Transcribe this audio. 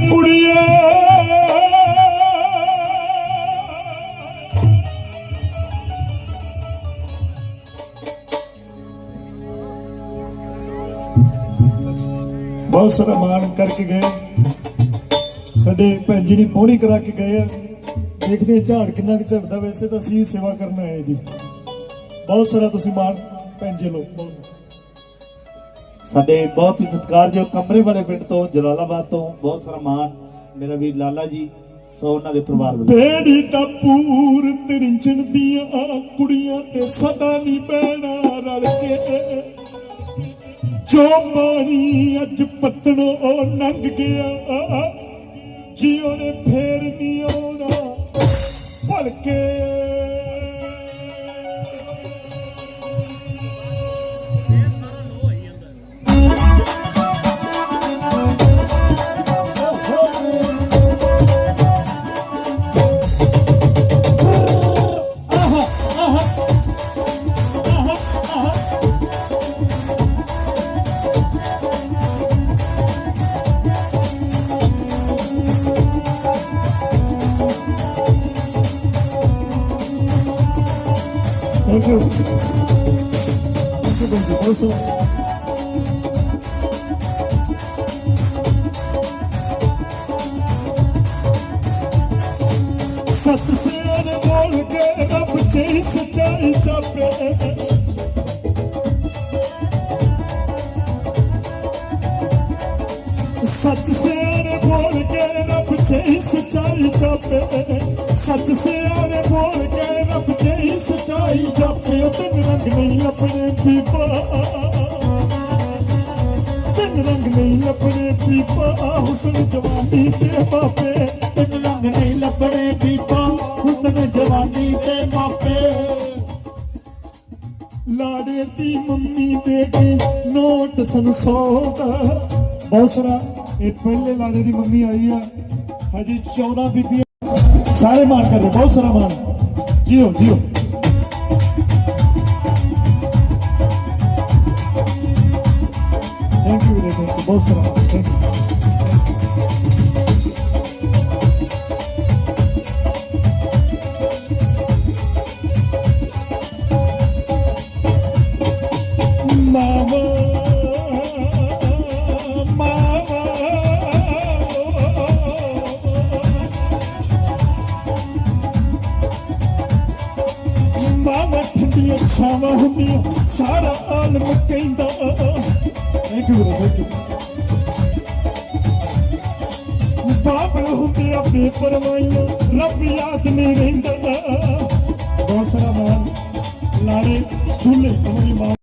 ਕੁੜੀਏ। ਬਹੁਤ ਸਾਰਾ ਮਾਣ ਕਰਕੇ ਗਏ। ਸਾਡੇ ਭੈਣ ਜੀ ਨੇ ਪੌਣੀ ਕਰਾ ਕੇ ਗਏ ਆ। ਦੇਖਦੇ ਝਾੜ ਕਿੰਨਾ ਕੁ ਝੜਦਾ ਵੈਸੇ ਤਾਂ ਅਸੀਂ ਵੀ ਸੇਵਾ ਕਰਨ ਆਏ ਜੀ। ਬਹੁਤ ਸਾਰਾ ਤੁਸੀਂ ਮਾਣ, ਭੈਣ ਜੀ ਲੋਕ ਸਾਡੇ ਬਹੁਤ ਹੀ ਸਤਿਕਾਰਯੋਗ ਕਮਰੇ ਵਾਲੇ ਪਿੰਡ ਤੋਂ, ਜਲਾਲਾਬਾਦ ਤੋਂ, ਬਹੁਤ ਸਾਰਾ ਮਾਣ ਮੇਰਾ ਵੀਰ ਲਾਲਾ ਜੀ, ਸੋ ਉਹਨਾਂ ਦੇ ਪਰਿਵਾਰ ਵੱਲੋਂ। ਬੇੜੀ ਦਾ ਪੂਰ ਤਰਿੰਚਣ ਦੀਆਂ ਕੁੜੀਆਂ ਤੇ ਸਦਾ ਨਹੀਂ ਬਹਿਣਾ ਰਲ ਕੇ। ਜੋ ਮਾਣੀ ਅੱਜ ਪਤਣੋ ਲੰਘ ਗਿਆ, ਜਿਉ ਨੇ ਫੇਰ ਨਹੀਂ thank you thank you thank you ਬਹੁਤ ਸਾਰਾ ਸੱਤ ਬੋਲ ਕੇ ਰੱਬ ਚ ਸਚਾਈ ਚਾਪੇ ਸੱਚ ਸਿਆਣੇ ਬੋਲ ਕੇ ਰੱਬ ਚ ਸਚਾਈ ਚਾਪੇ ਸੱਚ ਸਿਆਣੇ ਤਨ ਰੰਗ ਨਹੀਂ ਆਪਣੇ ਪੀਪਾ ਤਨ ਰੰਗ ਨਹੀਂ ਆਪਣੇ ਪੀਪਾ ਹੁਸਨ ਜਵਾਨੀ ਤੇ ਬਾਪੇ ਤਿੰਨ ਰੰਗ ਨਹੀਂ ਲੱਭਣੇ ਪੀਪਾ ਹੁਸਨ ਜਵਾਨੀ ਤੇ ਮਾਪੇ ਲਾੜੇ ਦੀ ਮੰਮੀ ਦੇ ਕੇ ਨੋਟ ਸਨ ਸੌ ਬਹੁਤ ਸਾਰਾ ਇਹ ਪਹਿਲੇ ਲਾੜੇ ਦੀ ਮੰਮੀ ਆਈ ਆ ਹਜੇ 14 ਬੀਬੀਆਂ ਸਾਰੇ ਮਾਣ ਕਰਦੇ ਬਹੁਤ ਸਾਰਾ ਮਾਣ ਜੀਓ ਜੀਓ ਯੂ ਵੀਰੇ thank you, ਬਹੁਤ ਸਾਰਾ ਥੈਂਕ ਯੂ ਮਾਵਾ ਮਾਵਾ ਮਾਵਾ ਠੰਡੀਆਂ ਛਾਵਾਂ ਹੁੰਦੀਆਂ ਸਾਰਾ ਆਲਮ ਕਹਿੰਦਾ ਥੈਂਕ ਯੂ ਥੈਂਕ ਯੂ ਬਾਬਲ ਹੁੰਦੇ ਆ ਬੇਪਰਵਾਹੀਆਂ ਰੱਬ ਯਾਦ ਨਹੀਂ ਰਹਿੰਦਾ ਬਹੁਤ ਸਾਰਾ ਮਾਨ ਲਾੜੇ ਝੂਲੇ ਕਮਰੀ ਮਾਂ